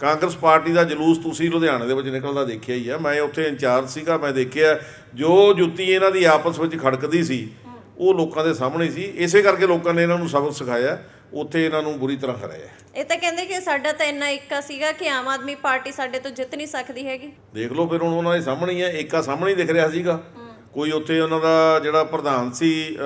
Congress party ਦਾ ਜਲੂਸ ਤੁਸੀਂ ਲੁਧਿਆਣੇ ਦੇ ਵਿੱਚ ਨਿਕਲਦਾ ਦੇਖਿਆ ਹੀ ਆ। ਮੈਂ ਉੱਥੇ ਇੰਚਾਰਜ ਸੀਗਾ ਮੈਂ ਦੇਖਿਆ ਜੋ ਜੁੱਤੀ ਇਹਨਾਂ ਦੀ ਆਪਸ ਵਿੱਚ ਖੜਕਦੀ ਸੀ ਉਹ ਲੋਕਾਂ ਦੇ ਸਾਹਮਣੇ ਸੀ। ਇਸੇ ਕਰਕੇ ਲੋਕਾਂ ਨੇ ਇਹਨਾਂ ਨੂੰ ਸਬਕ ਸਿਖਾਇਆ ਉੱਥੇ ਇਹਨਾਂ ਨੂੰ ਬੁਰੀ ਤਰ੍ਹਾਂ ਹਰਾਇਆ ਇਹ ਤਾਂ ਕਹਿੰਦੇ ਕਿ ਸਾਡਾ ਤਾਂ ਇੰਨਾ ਇੱਕਾ ਸੀਗਾ ਕਿ ਆਮ ਆਦਮੀ ਪਾਰਟੀ ਸਾਡੇ ਤੋਂ ਜਿੱਤ ਨਹੀਂ ਸਕਦੀ ਹੈਗੀ। ਦੇਖ ਲਓ ਫਿਰ ਹੁਣ ਉਹਨਾਂ ਦੇ ਸਾਹਮਣੇ ਹੀ ਹੈ ਏਕਾ ਸਾਹਮਣੇ ਹੀ ਦਿਖ ਰਿਹਾ ਸੀਗਾ। ਕੋਈ ਉੱਥੇ ਉਹਨਾਂ ਦਾ ਜਿਹੜਾ ਪ੍ਰਧਾਨ ਸੀ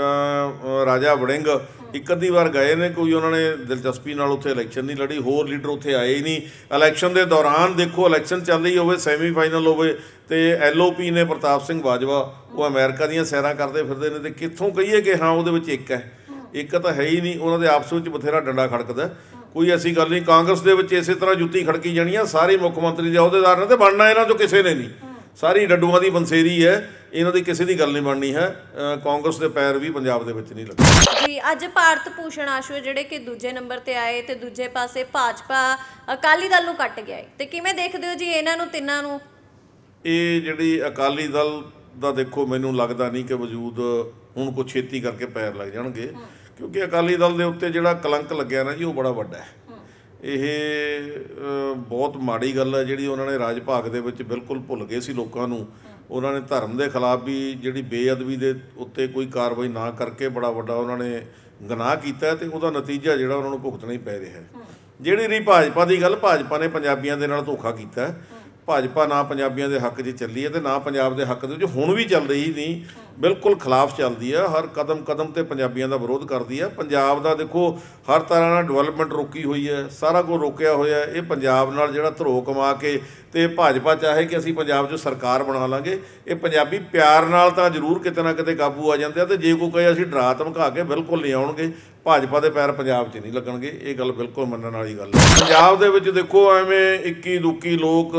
ਰਾਜਾ ਵੜਿੰਗ ਇੱਕ ਅੱਧੀ ਵਾਰ ਗਏ ਨੇ, ਕੋਈ ਉਹਨਾਂ ਨੇ ਦਿਲਚਸਪੀ ਨਾਲ ਉੱਥੇ ਇਲੈਕਸ਼ਨ ਨਹੀਂ ਲੜੀ, ਹੋਰ ਲੀਡਰ ਉੱਥੇ ਆਏ ਹੀ ਨਹੀਂ। ਇਲੈਕਸ਼ਨ ਦੇ ਦੌਰਾਨ ਦੇਖੋ ਇਲੈਕਸ਼ਨ ਚੱਲ ਰਹੀ ਹੋਵੇ ਸੈਮੀਫਾਈਨਲ ਹੋਵੇ, ਤੇ ਐਲਓਪੀ ਨੇ ਪ੍ਰਤਾਪ ਸਿੰਘ ਬਾਜਵਾ, ਉਹ ਅਮਰੀਕਾ ਦੀਆਂ ਸੈਰਾਂ ਕਰਦੇ ਫਿਰਦੇ ਨੇ, ਤੇ ਕਿੱਥੋਂ ਕਹੀਏ ਕਿ ਹਾਂ, ਉਹਦੇ ਵਿੱਚ ਇੱਕ ਹੈ। ਇੱਕ ਤਾਂ ਹੈ ਹੀ ਨਹੀਂ, ਉਹਨਾਂ ਦੇ ਆਪਸ ਵਿੱਚ ਬਥੇਰਾ ਡੰਡਾ ਖੜਕਦਾ। ਕੋਈ ਐਸੀ ਗੱਲ ਨਹੀਂ, ਕਾਂਗਰਸ ਦੇ ਵਿੱਚ ਇਸੇ ਤਰ੍ਹਾਂ ਜੁੱਤੀ ਖੜਕੀ ਜਾਣੀ ਆ, ਸਾਰੇ ਮੁੱਖ ਮੰਤਰੀ ਦੇ ਅਹੁਦੇਦਾਰ ਨੇ ਤੇ ਬਣਨਾ ਇਹਨਾਂ ਚੋਂ ਕਿਸੇ ਨੇ ਨਹੀਂ। ਸਾਰੀ ਡੱਡੂਆਂ ਦੀ ਬੰਸੇਰੀ ਹੈ ਇਹਨਾਂ ਦੀ ਕਿਸੇ ਦੀ ਗੱਲ ਨਹੀਂ ਬਣਨੀ ਹੈ ਕਾਂਗਰਸ ਦੇ ਪੈਰ ਵੀ ਪੰਜਾਬ ਦੇ ਵਿੱਚ ਨਹੀਂ ਲੱਗਦੇ ਜੀ ਅੱਜ ਭਾਰਤ ਭੂਸ਼ਣ ਆਸ਼ੂ ਜਿਹੜੇ ਕਿ ਦੂਜੇ ਨੰਬਰ ਤੇ ਆਏ ਤੇ ਦੂਜੇ ਪਾਸੇ ਭਾਜਪਾ ਅਕਾਲੀ ਦਲ ਨੂੰ ਕੱਟ ਗਿਆ ਤੇ ਕਿਵੇਂ ਦੇਖਦੇ ਹੋ ਜੀ ਇਹਨਾਂ ਨੂੰ ਤਿੰਨਾਂ ਨੂੰ? ਇਹ ਜਿਹੜੀ ਅਕਾਲੀ ਦਲ ਦਾ ਦੇਖੋ ਮੈਨੂੰ ਲੱਗਦਾ ਨਹੀਂ ਕਿ ਵਜੂਦ ਹੁਣ ਕੋ ਛੇਤੀ ਕਰਕੇ ਪੈਰ ਲੱਗ ਜਾਣਗੇ ਕਿਉਂਕਿ ਅਕਾਲੀ ਦਲ ਦੇ ਉੱਤੇ ਜਿਹੜਾ ਕਲੰਕ ਲੱਗਿਆ ਨਾ ਜੀ ਉਹ ਬੜਾ ਵੱਡਾ ਹੈ। ਇਹ ਬਹੁਤ ਮਾੜੀ ਗੱਲ ਹੈ ਜਿਹੜੀ ਉਹਨਾਂ ਨੇ ਰਾਜ ਭਾਗ ਦੇ ਵਿੱਚ ਬਿਲਕੁਲ ਭੁੱਲ ਗਏ ਸੀ ਲੋਕਾਂ ਨੂੰ। ਉਹਨਾਂ ਨੇ ਧਰਮ ਦੇ ਖਿਲਾਫ ਵੀ ਜਿਹੜੀ ਬੇਅਦਬੀ ਦੇ ਉੱਤੇ ਕੋਈ ਕਾਰਵਾਈ ਨਾ ਕਰਕੇ ਬੜਾ ਵੱਡਾ ਉਹਨਾਂ ਨੇ ਗੁਨਾਹ ਕੀਤਾ ਹੈ ਤੇ ਉਹਦਾ ਨਤੀਜਾ ਜਿਹੜਾ ਉਹਨਾਂ ਨੂੰ ਭੁਗਤਣਾ ਹੀ ਪੈ ਰਿਹਾ ਹੈ। ਜਿਹੜੀ ਰਹੀ ਭਾਜਪਾ ਦੀ ਗੱਲ, ਭਾਜਪਾ ਨੇ ਪੰਜਾਬੀਆਂ ਦੇ ਨਾਲ ਧੋਖਾ ਕੀਤਾ ਭਾਜਪਾ ਨਾ ਪੰਜਾਬੀਆਂ ਦੇ ਹੱਕ 'ਚ ਚੱਲੀ ਹੈ ਤੇ ਨਾ ਪੰਜਾਬ ਦੇ ਹੱਕ ਦੇ ਵਿੱਚ ਹੁਣ ਵੀ ਚੱਲ ਰਹੀ ਨਹੀਂ। ਬਿਲਕੁਲ ਖਿਲਾਫ ਚੱਲਦੀ ਆ, ਹਰ ਕਦਮ ਕਦਮ ਤੇ ਪੰਜਾਬੀਆਂ ਦਾ ਵਿਰੋਧ ਕਰਦੀ ਆ। ਪੰਜਾਬ ਦਾ ਦੇਖੋ, ਹਰ ਤਰ੍ਹਾਂ ਨਾਲ ਡਿਵੈਲਪਮੈਂਟ ਰੋਕੀ ਹੋਈ ਹੈ ਸਾਰਾ ਕੁਝ ਰੋਕਿਆ ਹੋਇਆ, ਇਹ ਪੰਜਾਬ ਨਾਲ ਜਿਹੜਾ ਧਰੋ ਕਮਾ ਕੇ ਤੇ ਭਾਜਪਾ ਚਾਹੇ ਕਿ ਅਸੀਂ ਪੰਜਾਬ 'ਚ ਸਰਕਾਰ ਬਣਾ ਲਾਂਗੇ, ਇਹ ਪੰਜਾਬੀ ਪਿਆਰ ਨਾਲ ਤਾਂ ਜ਼ਰੂਰ ਕਿਤੇ ਨਾ ਕਿਤੇ ਕਾਬੂ ਆ ਜਾਂਦੇ ਆ ਤੇ ਜੇ ਕੋਈ ਕਹੇ ਅਸੀਂ ਡਰਾ ਧਮਕਾ ਕੇ ਬਿਲਕੁਲ ਨਹੀਂ ਆਉਣਗੇ ਭਾਜਪਾ ਦੇ ਪੈਰ ਪੰਜਾਬ 'ਚ ਨਹੀਂ ਲੱਗਣਗੇ, ਇਹ ਗੱਲ ਬਿਲਕੁਲ ਮੰਨਣ ਵਾਲੀ ਗੱਲ ਹੈ। ਪੰਜਾਬ ਦੇ ਵਿੱਚ ਦੇਖੋ, ਐਵੇਂ ਇੱਕੀ ਦੁੱਕੀ ਲੋਕ,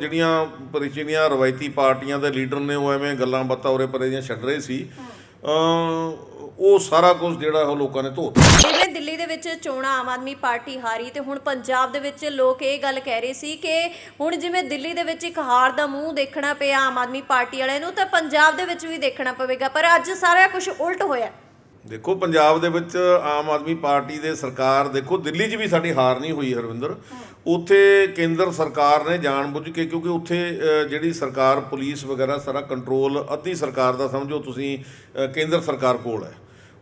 ਜਿਹੜੀਆਂ ਪਰਿਚੀਆਂ ਰਵਾਇਤੀ ਪਾਰਟੀਆਂ ਦੇ ਲੀਡਰ ਨੇ, ਉਹ ਐਵੇਂ ਗੱਲਾਂ ਬਾਤਾਂ ਉਰੇ ਪਰੇ ਦੀਆਂ ਛੱਡ ਰਹੇ ਸੀ। ਉਹ ਸਾਰਾ ਕੁਝ ਜਿਹੜਾ ਉਹ ਲੋਕਾਂ ਨੇ ਧੋਤਾ। ਜਿਵੇਂ ਦਿੱਲੀ ਦੇ ਵਿੱਚ ਚੋਣਾਂ ਆਮ ਆਦਮੀ ਪਾਰਟੀ ਹਾਰੀ ਤੇ ਹੁਣ ਪੰਜਾਬ ਦੇ ਵਿੱਚ ਲੋਕ ਇਹ ਗੱਲ ਕਹਿ ਰਹੇ ਸੀ ਕਿ ਹੁਣ ਜਿਵੇਂ ਦਿੱਲੀ ਦੇ ਵਿੱਚ ਇੱਕ ਹਾਰ ਦਾ ਮੂੰਹ ਦੇਖਣਾ ਪਿਆ ਆਮ ਆਦਮੀ ਪਾਰਟੀ ਵਾਲਿਆਂ ਨੂੰ, ਤਾਂ ਪੰਜਾਬ ਦੇ ਵਿੱਚ ਵੀ ਦੇਖਣਾ ਪਵੇਗਾ। ਪਰ ਅੱਜ ਸਾਰਾ ਕੁਝ ਉਲਟ ਹੋਇਆ। ਦੇਖੋ, ਪੰਜਾਬ ਦੇ ਵਿੱਚ ਆਮ ਆਦਮੀ ਪਾਰਟੀ ਦੇ ਸਰਕਾਰ, ਦੇਖੋ, ਦਿੱਲੀ 'ਚ ਵੀ ਸਾਡੀ ਹਾਰ ਨਹੀਂ ਹੋਈ ਹਰਵਿੰਦਰ। ਉੱਥੇ ਕੇਂਦਰ ਸਰਕਾਰ ਨੇ ਜਾਣਬੁੱਝ ਕੇ, ਕਿਉਂਕਿ ਉੱਥੇ ਜਿਹੜੀ ਸਰਕਾਰ, ਪੁਲਿਸ ਵਗੈਰਾ ਸਾਰਾ ਕੰਟਰੋਲ, ਅੱਧੀ ਸਰਕਾਰ ਦਾ ਸਮਝੋ ਤੁਸੀਂ ਕੇਂਦਰ ਸਰਕਾਰ ਕੋਲ ਹੈ।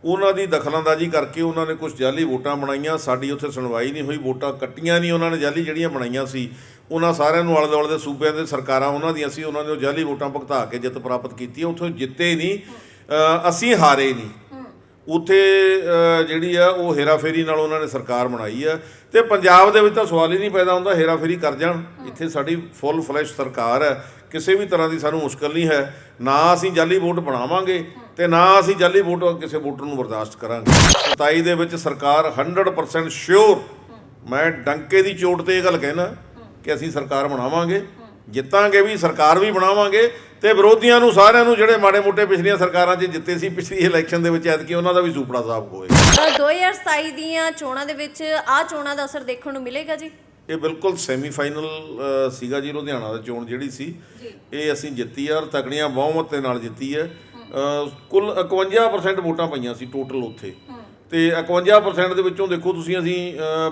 ਉਹਨਾਂ ਦੀ ਦਖਲਅੰਦਾਜ਼ੀ ਕਰਕੇ ਉਹਨਾਂ ਨੇ ਕੁਝ ਜਾਲੀ ਵੋਟਾਂ ਬਣਾਈਆਂ। ਸਾਡੀ ਉੱਥੇ ਸੁਣਵਾਈ ਨਹੀਂ ਹੋਈ, ਵੋਟਾਂ ਕੱਟੀਆਂ ਨਹੀਂ ਉਹਨਾਂ ਨੇ ਜਾਲੀ ਜਿਹੜੀਆਂ ਬਣਾਈਆਂ ਸੀ, ਉਹਨਾਂ ਸਾਰਿਆਂ ਨੂੰ ਆਲੇ ਦੁਆਲੇ ਦੇ ਸੂਬਿਆਂ ਦੇ ਸਰਕਾਰਾਂ ਉਹਨਾਂ ਦੀਆਂ ਸੀ, ਉਹਨਾਂ ਨੇ ਉਹ ਜਾਲੀ ਵੋਟਾਂ ਭੁਗਤਾ ਕੇ ਜਿੱਤ ਪ੍ਰਾਪਤ ਕੀਤੀ ਉੱਥੋਂ ਜਿੱਤੇ ਨਹੀਂ ਅਸੀਂ ਹਾਰੇ ਨਹੀਂ। ਉੱਥੇ ਜਿਹੜੀ ਆ ਉਹ ਹੇਰਾਫੇਰੀ ਨਾਲ ਉਹਨਾਂ ਨੇ ਸਰਕਾਰ ਬਣਾਈ ਆ। ਤੇ ਪੰਜਾਬ ਦੇ ਵਿੱਚ ਤਾਂ ਸਵਾਲ ਹੀ ਨਹੀਂ ਪੈਦਾ ਹੁੰਦਾ ਹੇਰਾਫੇਰੀ ਕਰ ਜਾਣ। ਇੱਥੇ ਸਾਡੀ ਫੁੱਲ ਫਲੈਸ਼ ਸਰਕਾਰ ਹੈ ਕਿਸੇ ਵੀ ਤਰ੍ਹਾਂ ਦੀ ਸਾਨੂੰ ਮੁਸ਼ਕਲ ਨਹੀਂ ਹੈ। ਨਾ ਅਸੀਂ ਜਾਲੀ ਵੋਟ ਬਣਾਵਾਂਗੇ ਤੇ ਨਾ ਅਸੀਂ ਜਾਲੀ ਵੋਟ ਕਿਸੇ ਵੋਟਰ ਨੂੰ ਬਰਦਾਸ਼ਤ ਕਰਾਂਗੇ। 27 ਦੇ ਵਿੱਚ ਸਰਕਾਰ 100% ਸ਼ਿਓਰ ਮੈਂ ਡੰਕੇ ਦੀ ਚੋਟ ਤੇ ਇਹ ਗੱਲ ਕਹਿਣਾ ਕਿ ਅਸੀਂ ਸਰਕਾਰ ਬਣਾਵਾਂਗੇ। ਜਿੱਤਾਂਗੇ ਵੀ ਸਰਕਾਰ ਵੀ ਬਣਾਵਾਂਗੇ। ਤੇ ਵਿਰੋਧੀਆਂ ਨੂੰ ਸਾਰਿਆਂ ਨੂੰ ਜਿਹੜੇ ਮਾੜੇ ਮੋਟੇ ਪਿਛਲੀਆਂ ਸਰਕਾਰਾਂ 'ਚ ਜਿੱਤੇ ਸੀ ਪਿਛਲੀ ਇਲੈਕਸ਼ਨ ਦੇ ਵਿੱਚ ਐਤਕੀ ਉਹਨਾਂ ਦਾ ਵੀ ਸੂਪੜਾ ਸਾਫ਼ ਹੋਏਗਾ ਤਾਂ 2027 ਦੀਆਂ ਚੋਣਾਂ ਦੇ ਵਿੱਚ ਆ ਚੋਣਾਂ ਦਾ ਅਸਰ ਦੇਖਣ ਨੂੰ ਮਿਲੇਗਾ ਜੀ? ਇਹ ਬਿਲਕੁਲ ਸੈਮੀਫਾਈਨਲ ਸੀਗਾ ਜੀ ਲੁਧਿਆਣਾ ਦਾ ਚੋਣ ਜਿਹੜੀ ਸੀ। ਇਹ ਅਸੀਂ ਜਿੱਤੀ ਆ ਔਰ ਤਕੜੀਆਂ ਬਹੁਮਤ ਦੇ ਨਾਲ ਜਿੱਤੀ ਹੈ ਕੁੱਲ 51% ਵੋਟਾਂ ਪਈਆਂ ਸੀ ਟੋਟਲ ਉੱਥੇ। ਤੇ 51% ਦੇ ਵਿੱਚੋਂ ਦੇਖੋ ਤੁਸੀਂ ਅਸੀਂ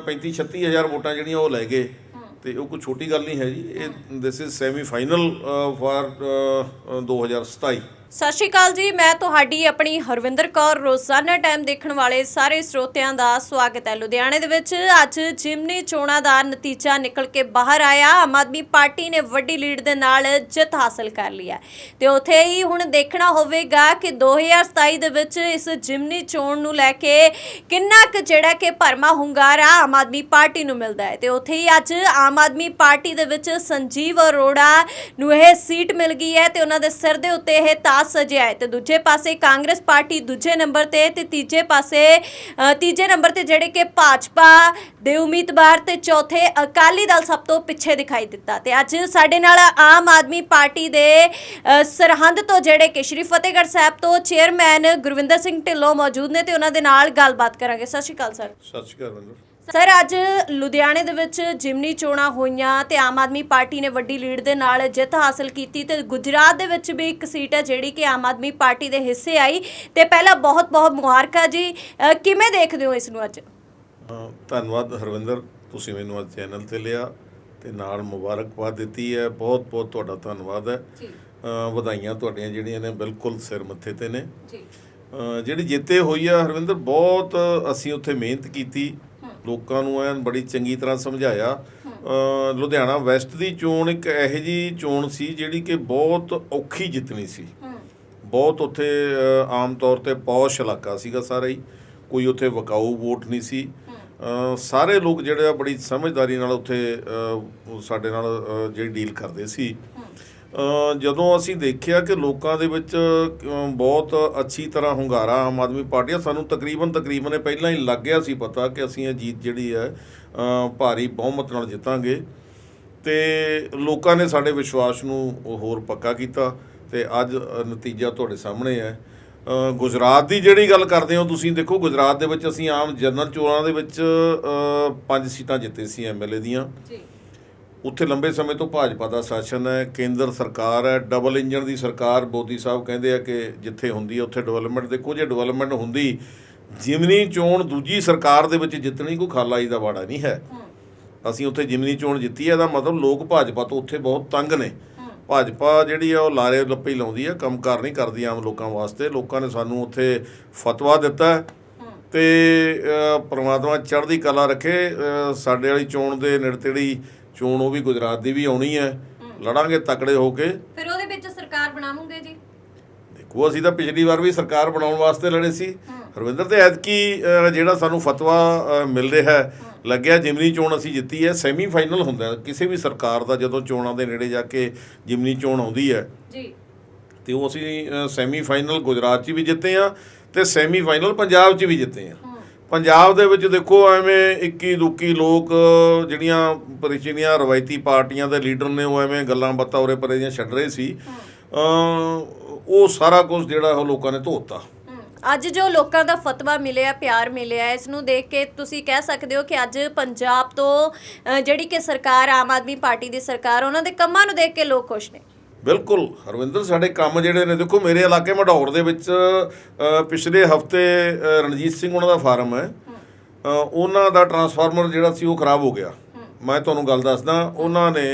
35 36 ਹਜ਼ਾਰ ਵੋਟਾਂ ਜਿਹੜੀਆਂ ਉਹ ਲੈ ਗਏ। ਤੇ ਉਹ ਕੋਈ ਛੋਟੀ ਗੱਲ ਨਹੀਂ ਹੈ ਜੀ। ਇਹ this is semi final for 2027 ਸਤਿ ਸ਼੍ਰੀ ਅਕਾਲ ਜੀ, ਮੈਂ ਤੁਹਾਡੀ ਆਪਣੀ ਹਰਵਿੰਦਰ ਕੌਰ। ਰੋਜ਼ਾਨਾ ਟਾਈਮ ਦੇਖਣ ਵਾਲੇ ਸਾਰੇ ਸਰੋਤਿਆਂ ਦਾ ਸਵਾਗਤ ਹੈ ਲੁਧਿਆਣੇ ਦੇ ਵਿੱਚ। ਅੱਜ ਜਿਮਨੀ ਚੋਣਾਂ ਦਾ ਨਤੀਜਾ ਨਿਕਲ ਕੇ ਬਾਹਰ ਆਇਆ। ਆਮ ਆਦਮੀ ਪਾਰਟੀ ਨੇ ਵੱਡੀ ਲੀਡ ਦੇ ਨਾਲ ਜਿੱਤ ਹਾਸਲ ਕਰ ਲਈ ਹੈ। ਤੇ ਉੱਥੇ ਹੀ ਹੁਣ ਦੇਖਣਾ ਹੋਵੇਗਾ ਕਿ 2027 ਦੇ ਵਿੱਚ ਇਸ ਜਿਮਨੀ ਚੋਣ ਨੂੰ ਲੈ ਕੇ ਕਿੰਨਾ ਕੁ ਜਿਹੜਾ ਕਿ ਭਰਮਾ ਹੁੰਗਾਰਾ ਆਮ ਆਦਮੀ ਪਾਰਟੀ ਨੂੰ ਮਿਲਦਾ ਹੈ। ਤੇ ਉੱਥੇ ਹੀ ਅੱਜ ਆਮ ਆਦਮੀ ਪਾਰਟੀ ਦੇ ਵਿੱਚ ਸੰਜੀਵ ਅਰੋੜਾ ਨੂੰ ਇਹ ਸੀਟ ਮਿਲ ਗਈ ਹੈ ਤੇ ਉਹਨਾਂ ਦੇ ਸਿਰ ਦੇ ਉੱਤੇ ਇਹ ਤਾਜ ਸਜਿਆ ਹੈ ਤੇ ਦੂਜੇ ਪਾਸੇ ਕਾਂਗਰਸ ਪਾਰਟੀ ਦੂਜੇ ਨੰਬਰ ਤੇ ਤੇ ਤੀਜੇ ਪਾਸੇ ਤੀਜੇ ਨੰਬਰ ਤੇ ਜਿਹੜੇ ਕਿ ਭਾਜਪਾ ਦੇ ਉਮੀਦਵਾਰ ਤੇ ਚੌਥੇ ਅਕਾਲੀ ਦਲ ਸਭ ਤੋਂ ਪਿੱਛੇ ਦਿਖਾਈ ਦਿੱਤਾ ਤੇ ਅੱਜ ਸਾਡੇ ਨਾਲ ਆਮ ਆਦਮੀ ਪਾਰਟੀ ਦੇ ਸਰਹੰਦ ਤੋਂ ਜਿਹੜੇ ਕਿ ਸ਼੍ਰੀ ਫਤਿਹਗੜ੍ਹ ਸਾਹਿਬ ਤੋਂ ਚੇਅਰਮੈਨ ਗੁਰਵਿੰਦਰ ਸਿੰਘ ਢਿੱਲੋਂ ਮੌਜੂਦ ਨੇ ਤੇ ਉਹਨਾਂ ਦੇ ਨਾਲ ਗੱਲਬਾਤ ਕਰਾਂਗੇ ਸਤਿ ਸ਼੍ਰੀ ਅਕਾਲ ਸਰ ਸਤਿ ਸ਼੍ਰੀ ਅਕਾਲ ਸਰ ਅੱਜ ਲੁਧਿਆਣੇ ਦੇ ਵਿੱਚ ਜਿਮਨੀ ਚੋਣਾਂ ਹੋਈਆਂ ਤੇ ਆਮ ਆਦਮੀ ਪਾਰਟੀ ਨੇ ਵੱਡੀ ਲੀਡ ਦੇ ਨਾਲ ਜਿੱਤ ਹਾਸਲ ਕੀਤੀ ਤੇ ਗੁਜਰਾਤ ਦੇ ਵਿੱਚ ਵੀ ਇੱਕ ਸੀਟ ਹੈ ਜਿਹੜੀ ਕਿ ਆਮ ਆਦਮੀ ਪਾਰਟੀ ਦੇ ਹਿੱਸੇ ਆਈ। ਤੇ ਪਹਿਲਾਂ ਬਹੁਤ ਬਹੁਤ ਮੁਬਾਰਕਾਂ ਜੀ। ਕਿਵੇਂ ਦੇਖਦੇ ਹੋ ਇਸ ਨੂੰ ਅੱਜ? ਅ, ਧੰਨਵਾਦ ਹਰਵਿੰਦਰ ਤੁਸੀਂ ਮੈਨੂੰ ਅੱਜ ਚੈਨਲ ਤੇ ਲਿਆ ਤੇ ਨਾਲ ਮੁਬਾਰਕਬਾਦ ਦਿੱਤੀ ਹੈ। ਬਹੁਤ ਬਹੁਤ ਤੁਹਾਡਾ ਧੰਨਵਾਦ ਹੈ। ਜੀ। ਅ, ਵਧਾਈਆਂ ਤੁਹਾਡੀਆਂ ਜਿਹੜੀਆਂ ਨੇ ਬਿਲਕੁਲ ਸਿਰ ਮੱਥੇ ਤੇ ਨੇ। ਜੀ। ਅ, ਜਿਹੜੀ ਜਿੱਤੇ ਹੋਈ ਆ ਹਰਵਿੰਦਰ ਬਹੁਤ ਅਸੀਂ ਉੱਥੇ ਮਿਹਨਤ ਕੀਤੀ। ਲੋਕਾਂ ਨੂੰ ਐਨ ਬੜੀ ਚੰਗੀ ਤਰ੍ਹਾਂ ਸਮਝਾਇਆ। ਲੁਧਿਆਣਾ ਵੈਸਟ ਦੀ ਚੋਣ ਇੱਕ ਇਹੋ ਜੀ ਚੋਣ ਸੀ ਜਿਹੜੀ ਕਿ ਬਹੁਤ ਔਖੀ ਜਿੱਤਣੀ ਸੀ। ਬਹੁਤ ਉੱਥੇ ਆਮ ਤੌਰ ਤੇ ਪੌਸ਼ ਇਲਾਕਾ ਸੀਗਾ ਸਾਰਾ ਹੀ। ਕੋਈ ਉੱਥੇ ਵਕਾਊ ਵੋਟ ਨਹੀਂ ਸੀ। ਸਾਰੇ ਲੋਕ ਜਿਹੜੇ ਆ ਬੜੀ ਸਮਝਦਾਰੀ ਨਾਲ ਉੱਥੇ ਸਾਡੇ ਨਾਲ ਜਿਹੜੀ ਡੀਲ ਕਰਦੇ ਸੀ। ਜਦੋਂ ਅਸੀਂ ਦੇਖਿਆ ਕਿ ਲੋਕਾਂ ਦੇ ਵਿੱਚ ਬਹੁਤ ਅੱਛੀ ਤਰ੍ਹਾਂ ਹੁੰਗਾਰਾ ਆਮ ਆਦਮੀ ਪਾਰਟੀ ਆ ਸਾਨੂੰ ਤਕਰੀਬਨ ਤਕਰੀਬਨ ਇਹ ਪਹਿਲਾਂ ਹੀ ਲੱਗ ਗਿਆ ਸੀ ਪਤਾ ਕਿ ਅਸੀਂ ਇਹ ਜੀਤ ਜਿਹੜੀ ਹੈ ਭਾਰੀ ਬਹੁਮਤ ਨਾਲ ਜਿੱਤਾਂਗੇ। ਤੇ ਲੋਕਾਂ ਨੇ ਸਾਡੇ ਵਿਸ਼ਵਾਸ ਨੂੰ ਹੋਰ ਪੱਕਾ ਕੀਤਾ ਤੇ ਅੱਜ ਨਤੀਜਾ ਤੁਹਾਡੇ ਸਾਹਮਣੇ ਹੈ। ਗੁਜਰਾਤ ਦੀ ਜਿਹੜੀ ਗੱਲ ਕਰਦੇ ਹੋ ਤੁਸੀਂ, ਦੇਖੋ ਗੁਜਰਾਤ ਦੇ ਵਿੱਚ ਅਸੀਂ ਆਮ ਜਨਰਲ ਚੋਣਾਂ ਦੇ ਵਿੱਚ ਪੰਜ ਸੀਟਾਂ ਜਿੱਤੇ ਸੀ ਐਮਐਲਏ ਦੀਆਂ। ਜੀ। ਉੱਥੇ ਲੰਬੇ ਸਮੇਂ ਤੋਂ ਭਾਜਪਾ ਦਾ ਸ਼ਾਸਨ ਹੈ, ਕੇਂਦਰ ਸਰਕਾਰ ਹੈ ਡਬਲ ਇੰਜਨ ਦੀ ਸਰਕਾਰ ਮੋਦੀ ਸਾਹਿਬ ਕਹਿੰਦੇ ਆ ਕਿ ਜਿੱਥੇ ਹੁੰਦੀ ਹੈ, ਉੱਥੇ ਡਿਵੈਲਪਮੈਂਟ ਦੇ ਕੁਝ ਡਿਵੈਲਪਮੈਂਟ ਹੁੰਦੀ, ਜਿਮਨੀ ਚੋਣ ਦੂਜੀ ਸਰਕਾਰ ਦੇ ਵਿੱਚ ਜਿੱਤਣੀ ਕੋਈ ਖਾਲਾਈ ਦਾ ਵਾੜਾ ਨਹੀਂ ਹੈ। ਅਸੀਂ ਉੱਥੇ ਜਿਮਨੀ ਚੋਣ ਜਿੱਤੀ ਹੈ, ਇਹਦਾ ਮਤਲਬ ਲੋਕ ਭਾਜਪਾ ਤੋਂ ਉੱਥੇ ਬਹੁਤ ਤੰਗ ਨੇ। ਭਾਜਪਾ ਜਿਹੜੀ ਆ, ਉਹ ਲਾਰੇ ਲੱਪੇ ਲਾਉਂਦੀ ਆ ਕੰਮਕਾਰ ਨਹੀਂ ਕਰਦੀ ਆਮ ਲੋਕਾਂ ਵਾਸਤੇ। ਲੋਕਾਂ ਨੇ ਸਾਨੂੰ ਉੱਥੇ ਫਤਵਾ ਦਿੱਤਾ ਹੈ ਤੇ ਪ੍ਰਮਾਤਮਾ ਚੜ੍ਹਦੀ ਕਲਾ ਰੱਖੇ। ਸਾਡੇ ਵਾਲੀ ਚੋਣ ਦੇ ਨੇੜਤੇੜੀ ਚੋਣ ਉਹ ਵੀ ਗੁਜਰਾਤ ਦੀ ਵੀ ਆਉਣੀ ਹੈ। ਲੜਾਂਗੇ ਤਕੜੇ ਹੋ ਕੇ। ਫਿਰ ਉਹਦੇ ਵਿੱਚ ਸਰਕਾਰ ਬਣਾਵੋਗੇ ਜੀ। ਦੇਖੋ ਅਸੀਂ ਤਾਂ ਪਿਛਲੀ ਵਾਰ ਵੀ ਸਰਕਾਰ ਬਣਾਉਣ ਵਾਸਤੇ ਲੜੇ ਸੀ। ਹਰਵਿੰਦਰ ਤੇ ਐਤਕੀ ਜਿਹੜਾ ਸਾਨੂੰ ਫਤਵਾ ਮਿਲ ਰਿਹਾ ਹੈ ਲੱਗਿਆ ਜਿਮਨੀ ਚੋਣ ਅਸੀਂ ਜਿੱਤੀ ਹੈ ਸੈਮੀ ਫਾਈਨਲ ਹੁੰਦਾ। ਕਿਸੇ ਵੀ ਸਰਕਾਰ ਦਾ ਜਦੋਂ ਚੋਣਾਂ ਦੇ ਨੇੜੇ ਜਾ ਕੇ ਜਿਮਨੀ ਚੋਣ ਆਉਂਦੀ ਹੈ। ਜੀ। ਤੇ ਉਹ ਅਸੀਂ ਸੈਮੀ ਫਾਈਨਲ ਗੁਜਰਾਤ 'ਚ ਵੀ ਜਿੱਤੇ ਆ ਤੇ ਸੈਮੀ ਫਾਈਨਲ ਪੰਜਾਬ 'ਚ ਵੀ ਜਿੱਤੇ ਆ ਪੰਜਾਬ ਦੇ ਵਿੱਚ ਦੇਖੋ ਐਵੇਂ ਇੱਕੀ ਦੁੱਕੀ ਲੋਕ ਜਿਹੜੀਆਂ ਪਰਿਚੀਨੀਆਂ ਰਵਾਇਤੀ ਪਾਰਟੀਆਂ ਦੇ ਲੀਡਰ ਨੇ ਉਹ ਐਵੇਂ ਗੱਲਾਂ ਬਾਤਾਂ ਉਰੇ ਪਰੇ ਦੀਆਂ ਛੱਡ ਰਹੇ ਸੀ। ਉਹ ਸਾਰਾ ਕੁਝ ਜਿਹੜਾ ਉਹ ਲੋਕਾਂ ਨੇ ਧੋਤਾ। ਅੱਜ ਜੋ ਲੋਕਾਂ ਦਾ ਫਤਵਾ ਮਿਲਿਆ, ਪਿਆਰ ਮਿਲਿਆ, ਇਸ ਨੂੰ ਦੇਖ ਕੇ ਤੁਸੀਂ ਕਹਿ ਸਕਦੇ ਹੋ ਕਿ ਅੱਜ ਪੰਜਾਬ ਤੋਂ ਜਿਹੜੀ ਕਿ ਸਰਕਾਰ ਆਮ ਆਦਮੀ ਪਾਰਟੀ ਦੀ ਸਰਕਾਰ, ਉਹਨਾਂ ਦੇ ਕੰਮਾਂ ਨੂੰ ਦੇਖ ਕੇ ਲੋਕ ਖੁਸ਼ ਨੇ। ਬਿਲਕੁਲ। ਹਰਵਿੰਦਰ, ਸਾਡੇ ਕੰਮ ਜਿਹੜੇ ਨੇ, ਦੇਖੋ, ਮੇਰੇ ਇਲਾਕੇ ਮਢੌਰ ਦੇ ਵਿੱਚ ਪਿਛਲੇ ਹਫ਼ਤੇ ਰਣਜੀਤ ਸਿੰਘ ਉਹਨਾਂ ਦਾ ਫਾਰਮ ਹੈ। ਉਹਨਾਂ ਦਾ ਟਰਾਂਸਫਾਰਮਰ ਜਿਹੜਾ ਸੀ, ਉਹ ਖਰਾਬ ਹੋ ਗਿਆ। ਮੈਂ ਤੁਹਾਨੂੰ ਗੱਲ ਦੱਸਦਾ, ਉਹਨਾਂ ਨੇ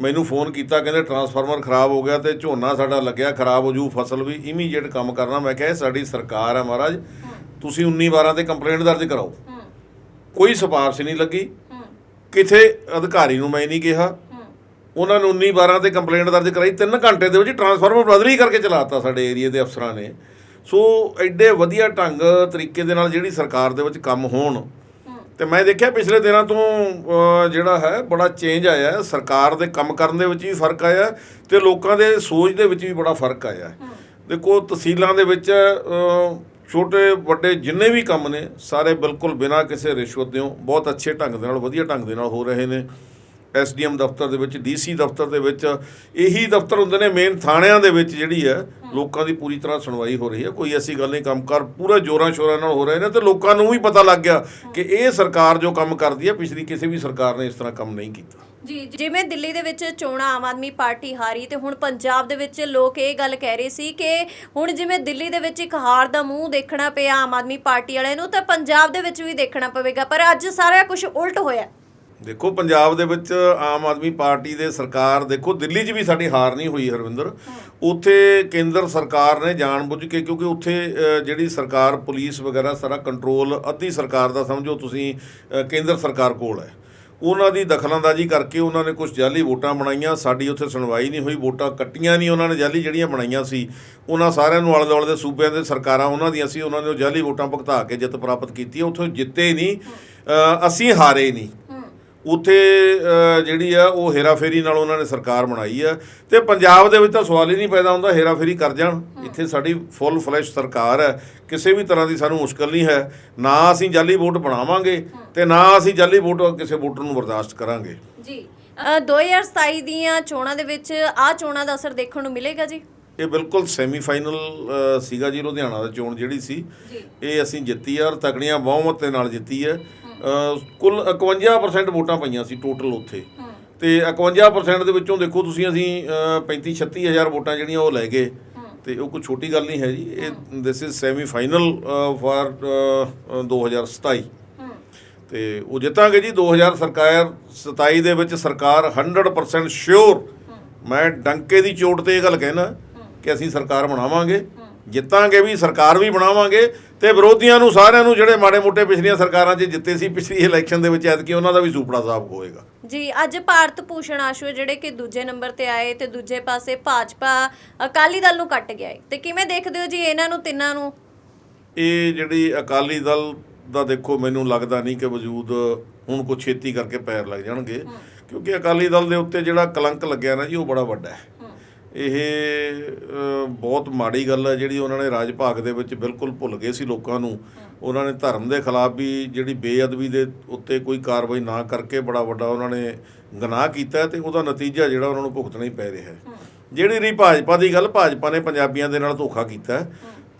ਮੈਨੂੰ ਫੋਨ ਕੀਤਾ, ਕਹਿੰਦੇ ਟਰਾਂਸਫਾਰਮਰ ਖਰਾਬ ਹੋ ਗਿਆ ਤੇ ਝੋਨਾ ਸਾਡਾ ਲੱਗਿਆ, ਖਰਾਬ ਹੋ ਜੂ, ਫਸਲ ਵੀ ਇਮੀਡੀਏਟ ਕੰਮ ਕਰਨਾ। ਮੈਂ ਕਿਹਾ, ਇਹ ਸਾਡੀ ਸਰਕਾਰ ਹੈ ਮਹਾਰਾਜ, ਤੁਸੀਂ 19 12 ਤੇ ਕੰਪਲੇਂਟ ਦਰਜ ਕਰਾਓ। ਕੋਈ ਸਿਫਾਰਿਸ਼ ਨਹੀਂ ਲੱਗੀ। ਕਿਥੇ ਅਧਿਕਾਰੀ ਨੂੰ ਮੈਂ ਨਹੀਂ ਕਿਹਾ। ਉਹਨਾਂ ਨੂੰ 19 12 ਤੇ ਕੰਪਲੇਂਟ ਦਰਜ ਕਰਾਈ 3 ਘੰਟੇ ਦੇ ਵਿੱਚ ਟਰਾਂਸਫਾਰਮਰ ਬਦਲੀ ਕਰਕੇ ਚਲਾਤਾ ਸਾਡੇ ਏਰੀਆ ਦੇ ਅਫਸਰਾਂ ਨੇ। ਸੋ ਐਡੇ ਵਧੀਆ ਢੰਗ ਤਰੀਕੇ ਦੇ ਨਾਲ ਜਿਹੜੀ ਸਰਕਾਰ ਦੇ ਵਿੱਚ ਕੰਮ ਹੋਣ, ਤੇ ਮੈਂ ਦੇਖਿਆ ਪਿਛਲੇ ਦਿਨਾਂ ਤੋਂ ਜਿਹੜਾ ਹੈ, ਬੜਾ ਚੇਂਜ ਆਇਆ ਸਰਕਾਰ ਦੇ ਕੰਮ ਕਰਨ ਦੇ ਵਿੱਚ ਵੀ ਫ਼ਰਕ ਆਇਆ ਹੈ ਤੇ ਲੋਕਾਂ ਦੇ ਸੋਚ ਦੇ ਵਿੱਚ ਵੀ ਬੜਾ ਫ਼ਰਕ ਆਇਆ ਦੇਖੋ, ਤਹਿਸੀਲਾਂ ਦੇ ਵਿੱਚ ਛੋਟੇ, ਵੱਡੇ ਜਿੰਨੇ ਵੀ ਕੰਮ ਨੇ, ਸਾਰੇ ਬਿਲਕੁਲ ਬਿਨਾਂ ਕਿਸੇ ਰਿਸ਼ਵਤ ਦਿਓ, ਬਹੁਤ ਅੱਛੇ ਢੰਗ ਦੇ ਨਾਲ, ਵਧੀਆ ਢੰਗ ਦੇ ਨਾਲ ਹੋ ਰਹੇ ਨੇ। ਐਸਡੀਐਮ ਦਫ਼ਤਰ ਦੇ ਵਿੱਚ, ਡੀਸੀ ਦਫ਼ਤਰ ਦੇ ਵਿੱਚ, ਇਹੀ ਦਫ਼ਤਰ ਹੁੰਦੇ ਨੇ ਮੇਨ ਥਾਣਿਆਂ ਦੇ ਵਿੱਚ ਜਿਹੜੀ ਹੈ, ਲੋਕਾਂ ਦੀ ਪੂਰੀ ਤਰ੍ਹਾਂ ਸੁਣਵਾਈ ਹੋ ਰਹੀ ਹੈ। ਕੋਈ ਐਸੀ ਗੱਲ ਨਹੀਂ, ਕੰਮਕਾਰ ਪੂਰਾ ਜੋਰਾਂ ਸ਼ੋਰਾਂ ਨਾਲ ਹੋ ਰਹੇ ਨੇ ਤੇ ਲੋਕਾਂ ਨੂੰ ਵੀ ਪਤਾ ਲੱਗ ਗਿਆ ਕਿ ਇਹ ਸਰਕਾਰ ਜੋ ਕੰਮ ਕਰਦੀ ਹੈ, ਪਿਛਲੀ ਕਿਸੇ ਵੀ ਸਰਕਾਰ ਨੇ ਇਸ ਤਰ੍ਹਾਂ ਕੰਮ ਨਹੀਂ ਕੀਤਾ। ਜੀ, ਜਿਵੇਂ ਦਿੱਲੀ ਦੇ ਵਿੱਚ ਚੋਣਾਂ, ਆਮ ਆਦਮੀ ਪਾਰਟੀ ਹਾਰੀ ਤੇ ਹੁਣ ਪੰਜਾਬ ਦੇ ਵਿੱਚ ਲੋਕ ਇਹ ਗੱਲ ਕਹਿ ਰਹੇ ਸੀ ਕਿ ਹੁਣ ਜਿਵੇਂ ਦਿੱਲੀ ਦੇ ਵਿੱਚ ਇੱਕ ਹਾਰ ਦਾ ਮੂੰਹ ਦੇਖਣਾ ਪਿਆ ਆਮ ਆਦਮੀ ਪਾਰਟੀ ਵਾਲਿਆਂ ਨੂੰ, ਤਾਂ ਪੰਜਾਬ ਦੇ ਵਿੱਚ ਵੀ ਦੇਖਣਾ ਪਵੇਗਾ। ਪਰ ਅੱਜ ਸਾਰਾ ਕੁਝ ਉਲਟ ਹੋਇਆ। ਦੇਖੋ ਪੰਜਾਬ ਦੇ ਵਿੱਚ ਆਮ ਆਦਮੀ ਪਾਰਟੀ ਦੇ ਸਰਕਾਰ ਦੇਖੋ ਦਿੱਲੀ 'ਚ ਵੀ ਸਾਡੀ ਹਾਰ ਨਹੀਂ ਹੋਈ ਹਰਵਿੰਦਰ। ਉੱਥੇ ਕੇਂਦਰ ਸਰਕਾਰ ਨੇ ਜਾਣਬੁੱਝ ਕੇ ਕਿਉਂਕਿ ਉੱਥੇ ਜਿਹੜੀ ਸਰਕਾਰ ਪੁਲਿਸ ਵਗੈਰਾ ਸਾਰਾ ਕੰਟਰੋਲ ਅੱਧੀ ਸਰਕਾਰ ਦਾ ਸਮਝੋ ਤੁਸੀਂ ਕੇਂਦਰ ਸਰਕਾਰ ਕੋਲ ਹੈ। ਉਹਨਾਂ ਦੀ ਦਖਲਅੰਦਾਜ਼ੀ ਕਰਕੇ ਉਹਨਾਂ ਨੇ ਕੁਝ ਜਾਲੀ ਵੋਟਾਂ ਬਣਾਈਆਂ ਸਾਡੀ ਉੱਥੇ ਸੁਣਵਾਈ ਨਹੀਂ ਹੋਈ ਵੋਟਾਂ ਕੱਟੀਆਂ ਨਹੀਂ ਉਹਨਾਂ ਨੇ ਜਾਲੀ ਜਿਹੜੀਆਂ ਬਣਾਈਆਂ ਸੀ ਉਹਨਾਂ ਸਾਰਿਆਂ ਨੂੰ ਆਲੇ ਦੁਆਲੇ ਦੇ ਸੂਬਿਆਂ ਦੇ ਸਰਕਾਰਾਂ ਉਹਨਾਂ ਦੀਆਂ ਸੀ ਉਹਨਾਂ ਨੇ ਉਹ ਜਾਲੀ ਵੋਟਾਂ ਭੁਗਤਾ ਕੇ ਜਿੱਤ ਪ੍ਰਾਪਤ ਕੀਤੀ ਉੱਥੋਂ ਜਿੱਤੇ ਨਹੀਂ ਅਸੀਂ ਹਾਰੇ ਨਹੀਂ। ਉੱਥੇ ਜਿਹੜੀ ਆ ਉਹ ਹੇਰਾਫੇਰੀ ਨਾਲ ਉਹਨਾਂ ਨੇ ਸਰਕਾਰ ਬਣਾਈ ਆ। ਤੇ ਪੰਜਾਬ ਦੇ ਵਿੱਚ ਤਾਂ ਸਵਾਲ ਹੀ ਨਹੀਂ ਪੈਦਾ ਹੁੰਦਾ ਹੇਰਾਫੇਰੀ ਕਰ ਜਾਣ। ਇੱਥੇ ਸਾਡੀ ਫੁੱਲ ਫਲੈਸ਼ ਸਰਕਾਰ ਹੈ। ਕਿਸੇ ਵੀ ਤਰ੍ਹਾਂ ਦੀ ਸਾਨੂੰ ਮੁਸ਼ਕਲ ਨਹੀਂ ਹੈ। ਨਾ ਅਸੀਂ ਜਾਲੀ ਵੋਟ ਬਣਾਵਾਂਗੇ ਤੇ ਨਾ ਅਸੀਂ ਜਾਲੀ ਵੋਟ ਕਿਸੇ ਵੋਟਰ ਨੂੰ ਬਰਦਾਸ਼ਤ ਕਰਾਂਗੇ। ਜੀ। 2027 ਦੀਆਂ ਚੋਣਾਂ ਦੇ ਵਿੱਚ ਆ ਚੋਣਾਂ ਦਾ ਅਸਰ ਦੇਖਣ ਨੂੰ ਮਿਲੇਗਾ ਜੀ? ਇਹ ਬਿਲਕੁਲ ਸੈਮੀਫਾਈਨਲ ਸੀਗਾ ਜੀ ਲੁਧਿਆਣਾ ਦਾ ਚੋਣ ਜਿਹੜੀ ਸੀ। ਇਹ ਅਸੀਂ ਜਿੱਤੀ ਆ ਔਰ ਤਕੜੀਆਂ ਬਹੁਮਤ ਦੇ ਨਾਲ ਜਿੱਤੀ ਹੈ। ਕੁੱਲ 51% ਵੋਟਾਂ ਪਈਆਂ ਸੀ ਟੋਟਲ ਉੱਥੇ। ਤੇ 51% ਦੇ ਵਿੱਚੋਂ ਦੇਖੋ ਤੁਸੀਂ ਅਸੀਂ 35 36000 ਵੋਟਾਂ ਜਿਹੜੀਆਂ ਉਹ ਲੈ ਗਏ। ਤੇ ਉਹ ਕੋਈ ਛੋਟੀ ਗੱਲ ਨਹੀਂ ਹੈ ਜੀ। ਇਹ this is semi final for 2027 ਤੇ ਉਹ ਜਿੱਤਾਂਗੇ ਜੀ 2000 ਸਰਕਾਰ 27 ਦੇ ਵਿੱਚ ਸਰਕਾਰ 100% ਸ਼ੋਰ ਮੈਂ ਡੰਕੇ ਦੀ ਚੋਟ ਤੇ ਇਹ ਗੱਲ ਕਹਿਣਾ ਕਿ ਅਸੀਂ ਸਰਕਾਰ ਬਣਾਵਾਂਗੇ। ਜਿੱਤਾਂਗੇ ਵੀ, ਸਰਕਾਰ ਵੀ ਬਣਾਵਾਂਗੇ। ਤੇ ਵਿਰੋਧੀਆਂ ਨੂੰ ਸਾਰਿਆਂ ਨੂੰ ਜਿਹੜੇ ਮਾੜੇ ਮੋਟੇ ਪਿਛਲੀਆਂ ਸਰਕਾਰਾਂ 'ਚ ਜਿੱਤੇ ਸੀ ਪਿਛਲੀ ਇਲੈਕਸ਼ਨ ਦੇ ਵਿੱਚ ਐਤਕੀ ਉਹਨਾਂ ਦਾ ਵੀ ਸੂਪੜਾ ਸਾਫ਼ ਹੋਏਗਾ। ਜੀ ਅੱਜ ਭਾਰਤ ਭੂਸ਼ਣ ਆਸ਼ੂ ਜਿਹੜੇ ਕਿ ਦੂਜੇ ਨੰਬਰ ਤੇ ਆਏ ਤੇ ਦੂਜੇ ਪਾਸੇ ਭਾਜਪਾ ਅਕਾਲੀ ਦਲ ਨੂੰ ਕੱਟ ਗਿਆ ਤੇ ਕਿਵੇਂ ਦੇਖਦੇ ਹੋ ਜੀ ਇਹਨਾਂ ਨੂੰ ਤਿੰਨਾਂ ਨੂੰ? ਇਹ ਜਿਹੜੀ ਅਕਾਲੀ ਦਲ ਦਾ ਦੇਖੋ ਮੈਨੂੰ ਲੱਗਦਾ ਨਹੀਂ ਕਿ ਵਜੂਦ ਹੁਣ ਕੋ ਛੇਤੀ ਕਰਕੇ ਪੈਰ ਲੱਗ ਜਾਣਗੇ। ਕਿਉਂਕਿ ਅਕਾਲੀ ਦਲ ਦੇ ਉੱਤੇ ਜਿਹੜਾ ਕਲੰਕ ਲੱਗਿਆ ਨਾ ਜੀ ਉਹ ਬੜਾ ਵੱਡਾ ਹੈ। ਇਹ ਬਹੁਤ ਮਾੜੀ ਗੱਲ ਹੈ ਜਿਹੜੀ ਉਹਨਾਂ ਨੇ ਰਾਜ ਭਾਗ ਦੇ ਵਿੱਚ ਬਿਲਕੁਲ ਭੁੱਲ ਗਏ ਸੀ ਲੋਕਾਂ ਨੂੰ। ਉਹਨਾਂ ਨੇ ਧਰਮ ਦੇ ਖਿਲਾਫ ਵੀ ਜਿਹੜੀ ਬੇਅਦਬੀ ਦੇ ਉੱਤੇ ਕੋਈ ਕਾਰਵਾਈ ਨਾ ਕਰਕੇ ਬੜਾ ਵੱਡਾ ਉਹਨਾਂ ਨੇ ਗੁਨਾਹ ਕੀਤਾ ਤੇ ਉਹਦਾ ਨਤੀਜਾ ਜਿਹੜਾ ਉਹਨਾਂ ਨੂੰ ਭੁਗਤਣਾ ਹੀ ਪੈ ਰਿਹਾ ਹੈ। ਜਿਹੜੀ ਰਹੀ ਭਾਜਪਾ ਦੀ ਗੱਲ ਭਾਜਪਾ ਨੇ ਪੰਜਾਬੀਆਂ ਦੇ ਨਾਲ ਧੋਖਾ ਕੀਤਾ।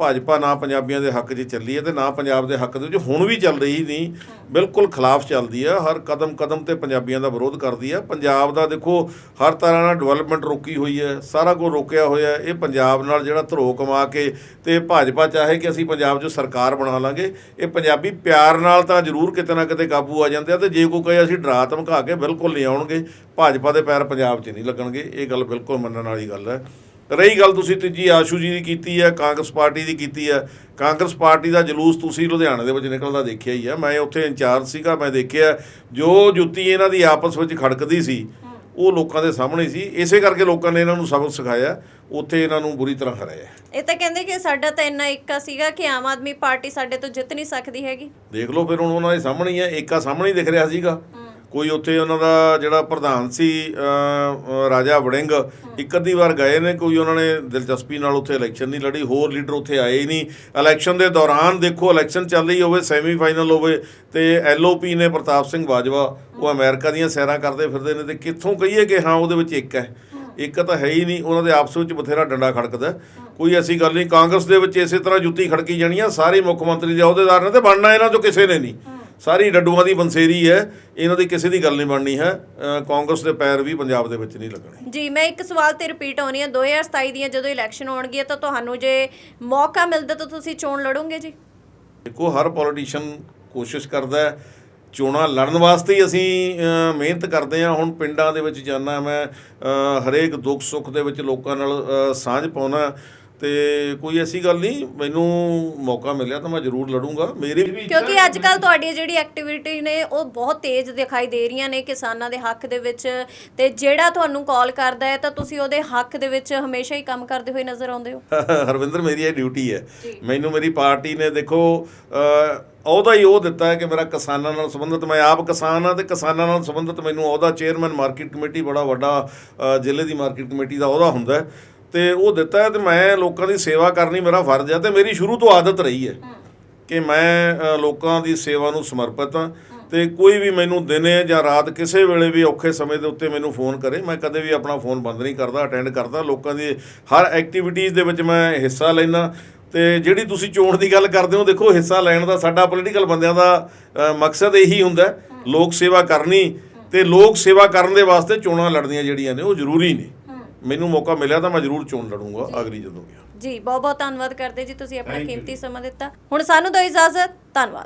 ਭਾਜਪਾ ਨਾ ਪੰਜਾਬੀਆਂ ਦੇ ਹੱਕ 'ਚ ਚੱਲੀ ਹੈ ਤੇ ਨਾ ਪੰਜਾਬ ਦੇ ਹੱਕ ਦੇ ਵਿੱਚ ਹੁਣ ਵੀ ਚੱਲ ਰਹੀ ਨਹੀਂ, ਬਿਲਕੁਲ ਖਿਲਾਫ ਚੱਲਦੀ ਹੈ, ਹਰ ਕਦਮ ਕਦਮ ਤੇ ਪੰਜਾਬੀਆਂ ਦਾ ਵਿਰੋਧ ਕਰਦੀ ਹੈ। ਪੰਜਾਬ ਦਾ ਦੇਖੋ, ਹਰ ਤਰ੍ਹਾਂ ਨਾਲ ਡਿਵੈਲਪਮੈਂਟ ਰੋਕੀ ਹੋਈ ਹੈ, ਸਾਰਾ ਕੁਝ ਰੋਕਿਆ ਹੋਇਆ ਹੈ। ਇਹ ਪੰਜਾਬ ਨਾਲ ਜਿਹੜਾ ਧਰੋ ਕਮਾ ਕੇ ਤੇ ਭਾਜਪਾ ਚਾਹੇ ਕਿ ਅਸੀਂ ਪੰਜਾਬ 'ਚ ਸਰਕਾਰ ਬਣਾ ਲਾਂਗੇ, ਇਹ ਪੰਜਾਬੀ ਪਿਆਰ ਨਾਲ ਤਾਂ ਜ਼ਰੂਰ ਕਿਤੇ ਨਾ ਕਿਤੇ ਕਾਬੂ ਆ ਜਾਂਦੇ ਆ ਤੇ ਜੇ ਕੋਈ ਕਹੇ ਅਸੀਂ ਡਰਾ ਧਮਕਾ ਕੇ ਬਿਲਕੁਲ ਨਹੀਂ ਆਉਣਗੇ, ਭਾਜਪਾ ਦੇ ਪੈਰ ਪੰਜਾਬ 'ਚ ਨਹੀਂ ਲੱਗਣਗੇ, ਇਹ ਗੱਲ ਬਿਲਕੁਲ ਮੰਨਣ ਵਾਲੀ ਗੱਲ ਹੈ। ਰਹੀ ਗੱਲ ਤੁਸੀਂ ਤੀਜੀ ਆਸ਼ੂ ਜੀ ਦੀ ਕੀਤੀ ਹੈ ਕਾਂਗਰਸ ਪਾਰਟੀ ਦੀ ਕੀਤੀ ਹੈ ਕਾਂਗਰਸ ਪਾਰਟੀ ਦਾ ਜਲੂਸ ਤੁਸੀਂ ਲੁਧਿਆਣੇ ਦੇ ਵਿੱਚ ਨਿਕਲਦਾ ਦੇਖਿਆ ਹੀ ਹੈ ਮੈਂ ਉੱਥੇ ਇੰਚਾਰਜ ਸੀਗਾ ਮੈਂ ਦੇਖਿਆ ਜੋ ਜੁੱਤੀ ਇਹਨਾਂ ਦੀ ਆਪਸ ਵਿੱਚ ਖੜਕਦੀ ਸੀ ਉਹ ਲੋਕਾਂ ਦੇ ਸਾਹਮਣੇ ਸੀ। ਇਸੇ ਕਰਕੇ ਲੋਕਾਂ ਨੇ ਇਹਨਾਂ ਨੂੰ ਸਬਕ ਸਿਖਾਇਆ ਉੱਥੇ ਇਹਨਾਂ ਨੂੰ ਬੁਰੀ ਤਰ੍ਹਾਂ ਹਰਾਇਆ ਇਹ ਤਾਂ ਕਹਿੰਦੇ ਕਿ ਸਾਡਾ ਤਾਂ ਇੰਨਾ ਇੱਕਾ ਸੀਗਾ ਕਿ ਆਮ ਆਦਮੀ ਪਾਰਟੀ ਸਾਡੇ ਤੋਂ ਜਿੱਤ ਨਹੀਂ ਸਕਦੀ ਹੈਗੀ। ਦੇਖ ਲਓ ਫਿਰ ਹੁਣ ਉਹਨਾਂ ਦੇ ਸਾਹਮਣੇ ਹੀ ਹੈ ਏਕਾ ਸਾਹਮਣੇ ਹੀ ਦਿਖ ਰਿਹਾ ਸੀਗਾ। ਕੋਈ ਉੱਥੇ ਉਹਨਾਂ ਦਾ ਜਿਹੜਾ ਪ੍ਰਧਾਨ ਸੀ ਰਾਜਾ ਵੜਿੰਗ ਇੱਕ ਅੱਧੀ ਵਾਰ ਗਏ ਨੇ ਕੋਈ ਉਹਨਾਂ ਨੇ ਦਿਲਚਸਪੀ ਨਾਲ ਉੱਥੇ ਇਲੈਕਸ਼ਨ ਨਹੀਂ ਲੜੀ ਹੋਰ ਲੀਡਰ ਉੱਥੇ ਆਏ ਹੀ ਨਹੀਂ। ਇਲੈਕਸ਼ਨ ਦੇ ਦੌਰਾਨ ਦੇਖੋ ਇਲੈਕਸ਼ਨ ਚੱਲ ਰਹੀ ਹੋਵੇ ਸੈਮੀਫਾਈਨਲ ਹੋਵੇ ਤੇ ਐਲਓਪੀ ਨੇ ਪ੍ਰਤਾਪ ਸਿੰਘ ਬਾਜਵਾ ਉਹ ਅਮਰੀਕਾ ਦੀਆਂ ਸੈਰਾਂ ਕਰਦੇ ਫਿਰਦੇ ਨੇ ਤੇ ਕਿੱਥੋਂ ਕਹੀਏ ਕਿ ਹਾਂ ਉਹਦੇ ਵਿੱਚ ਇੱਕ ਹੈ। ਇੱਕ ਤਾਂ ਹੈ ਹੀ ਨਹੀਂ ਉਹਨਾਂ ਦੇ ਆਪਸ ਵਿੱਚ ਬਥੇਰਾ ਡੰਡਾ ਖੜਕਦਾ। ਕੋਈ ਐਸੀ ਗੱਲ ਨਹੀਂ ਕਾਂਗਰਸ ਦੇ ਵਿੱਚ ਇਸੇ ਤਰ੍ਹਾਂ ਜੁੱਤੀ ਖੜਕੀ ਜਾਣੀ ਆ ਸਾਰੇ ਮੁੱਖ ਮੰਤਰੀ ਦੇ ਅਹੁਦੇਦਾਰ ਨੇ ਤੇ ਬਣਨਾ ਇਹਨਾਂ ਚੋਂ ਕਿਸੇ ਨੇ ਨਹੀਂ। ਸਾਰੀ ਡੱਡੂਆਂ ਦੀ ਬੰਸੇਰੀ ਹੈ ਇਹਨਾਂ ਦੀ ਕਿਸੇ ਦੀ ਗੱਲ ਨਹੀਂ ਬਣਨੀ ਹੈ ਕਾਂਗਰਸ ਦੇ ਪੈਰ ਵੀ ਪੰਜਾਬ ਦੇ ਵਿੱਚ ਨਹੀਂ ਲੱਗਣੇ। ਜੀ ਮੈਂ ਇੱਕ ਸਵਾਲ ਤੇ ਰਿਪੀਟ ਆਉਣੀ ਹੈ 2027 ਦੀਆਂ ਜਦੋਂ ਇਲੈਕਸ਼ਨ ਹੋਣਗੀਆਂ ਤਾਂ ਤੁਹਾਨੂੰ ਜੇ ਮੌਕਾ ਮਿਲਦਾ ਤਾਂ ਤੁਸੀਂ ਚੋਣ ਲੜੋਗੇ ਜੀ? ਦੇਖੋ ਹਰ ਪੋਲੀਟੀਸ਼ੀਅਨ ਕੋਸ਼ਿਸ਼ ਕਰਦਾ ਹੈ ਚੋਣਾਂ ਲੜਨ ਵਾਸਤੇ ਹੀ ਅਸੀਂ ਮਿਹਨਤ ਕਰਦੇ ਹਾਂ। ਹੁਣ ਪਿੰਡਾਂ ਦੇ ਵਿੱਚ ਜਾਂਦਾ ਮੈਂ ਹਰੇਕ ਦੁੱਖ ਸੁੱਖ ਦੇ ਵਿੱਚ ਲੋਕਾਂ ਨਾਲ ਸਾਂਝ ਪਾਉਣਾ ਤੇ ਕੋਈ ਐਸੀ ਗੱਲ ਨਹੀਂ ਮੈਨੂੰ ਮੌਕਾ ਮਿਲਿਆ ਤਾਂ ਮੈਂ ਜ਼ਰੂਰ ਲੜੂੰਗਾ। ਮੇਰੀ ਵੀ ਕਿਉਂਕਿ ਅੱਜ ਕੱਲ ਤੁਹਾਡੀ ਜਿਹੜੀ ਐਕਟੀਵਿਟੀ ਨੇ ਉਹ ਬਹੁਤ ਤੇਜ਼ ਦਿਖਾਈ ਦੇ ਰਹੀਆਂ ਨੇ ਕਿਸਾਨਾਂ ਦੇ ਹੱਕ ਦੇ ਵਿੱਚ। ਤੇ ਜਿਹੜਾ ਤੁਹਾਨੂੰ ਕਾਲ ਕਰਦਾ ਹੈ ਤਾਂ ਤੁਸੀਂ ਉਹਦੇ ਹੱਕ ਦੇ ਵਿੱਚ ਹਮੇਸ਼ਾ ਹੀ ਕੰਮ ਕਰਦੇ ਹੋਏ ਨਜ਼ਰ ਆਉਂਦੇ ਹੋ। ਹਰਵਿੰਦਰ ਮੇਰੀ ਇਹ ਡਿਊਟੀ ਹੈ। ਮੈਨੂੰ ਮੇਰੀ ਪਾਰਟੀ ਨੇ ਦੇਖੋ ਅਹੁਦਾ ਹੀ ਉਹ ਦਿੱਤਾ ਹੈ ਕਿ ਮੇਰਾ ਕਿਸਾਨਾਂ ਨਾਲ ਸੰਬੰਧਿਤ ਮੈਂ ਆਪ ਕਿਸਾਨ ਹਾਂ ਤੇ ਕਿਸਾਨਾਂ ਨਾਲ ਸੰਬੰਧਿਤ ਮੈਨੂੰ ਅਹੁਦਾ ਚੇਅਰਮੈਨ ਮਾਰਕੀਟ ਕਮੇਟੀ ਬੜਾ ਵੱਡਾ ਜ਼ਿਲ੍ਹੇ ਦੀ ਮਾਰਕੀਟ ਕਮੇਟੀ ਦਾ ਅਹੁਦਾ ਹੁੰਦਾ ਹੈ। ਤੇ ਉਹ ਦਿੱਤਾ ਹੈ ਤੇ ਮੈਂ ਲੋਕਾਂ ਦੀ ਸੇਵਾ ਕਰਨੀ ਮੇਰਾ ਫਰਜ਼ ਹੈ ਤੇ ਮੇਰੀ ਸ਼ੁਰੂ ਤੋਂ ਆਦਤ ਰਹੀ ਹੈ ਕਿ ਮੈਂ ਲੋਕਾਂ ਦੀ ਸੇਵਾ ਨੂੰ ਸਮਰਪਿਤ ਹਾਂ ਤੇ ਕੋਈ ਵੀ ਮੈਨੂੰ ਦਿਨੇ ਜਾਂ ਰਾਤ ਕਿਸੇ ਵੇਲੇ ਵੀ ਔਖੇ ਸਮੇਂ ਦੇ ਉੱਤੇ ਮੈਨੂੰ ਫੋਨ ਕਰੇ ਮੈਂ ਕਦੇ ਵੀ ਆਪਣਾ ਫੋਨ ਬੰਦ ਨਹੀਂ ਕਰਦਾ ਅਟੈਂਡ ਕਰਦਾ ਲੋਕਾਂ ਦੀ ਹਰ ਐਕਟੀਵਿਟੀਜ਼ ਦੇ ਵਿੱਚ ਮੈਂ ਹਿੱਸਾ ਲੈਣਾ ਤੇ ਜਿਹੜੀ ਤੁਸੀਂ ਚੋਣ ਦੀ ਗੱਲ ਕਰਦੇ ਹੋ ਦੇਖੋ ਹਿੱਸਾ ਲੈਣ ਦਾ ਸਾਡਾ ਪੋਲੀਟੀਕਲ ਬੰਦਿਆਂ ਦਾ ਮਕਸਦ ਇਹੀ ਹੁੰਦਾ ਲੋਕ ਸੇਵਾ ਕਰਨੀ ਤੇ ਲੋਕ ਸੇਵਾ ਕਰਨ ਦੇ ਵਾਸਤੇ ਚੋਣਾਂ ਲੜਨੀਆਂ ਜਿਹੜੀਆਂ ਨੇ ਉਹ ਜ਼ਰੂਰੀ ਨੇ। ਮੈਨੂੰ ਮੌਕਾ ਮਿਲਿਆ ਤਾਂ ਮੈਂ ਜ਼ਰੂਰ ਚੋਣ ਲੜੂੰਗਾ ਅਗਲੀ ਜਦੋਂ ਗਿਆ ਜੀ ਬਹੁਤ ਬਹੁਤ ਧੰਨਵਾਦ ਕਰਦੇ ਜੀ ਤੁਸੀਂ ਆਪਣਾ ਕੀਮਤੀ ਸਮਾਂ ਦਿੱਤਾ। ਹੁਣ ਸਾਨੂੰ ਦਿਓ ਇਜਾਜ਼ਤ ਧੰਨਵਾਦ।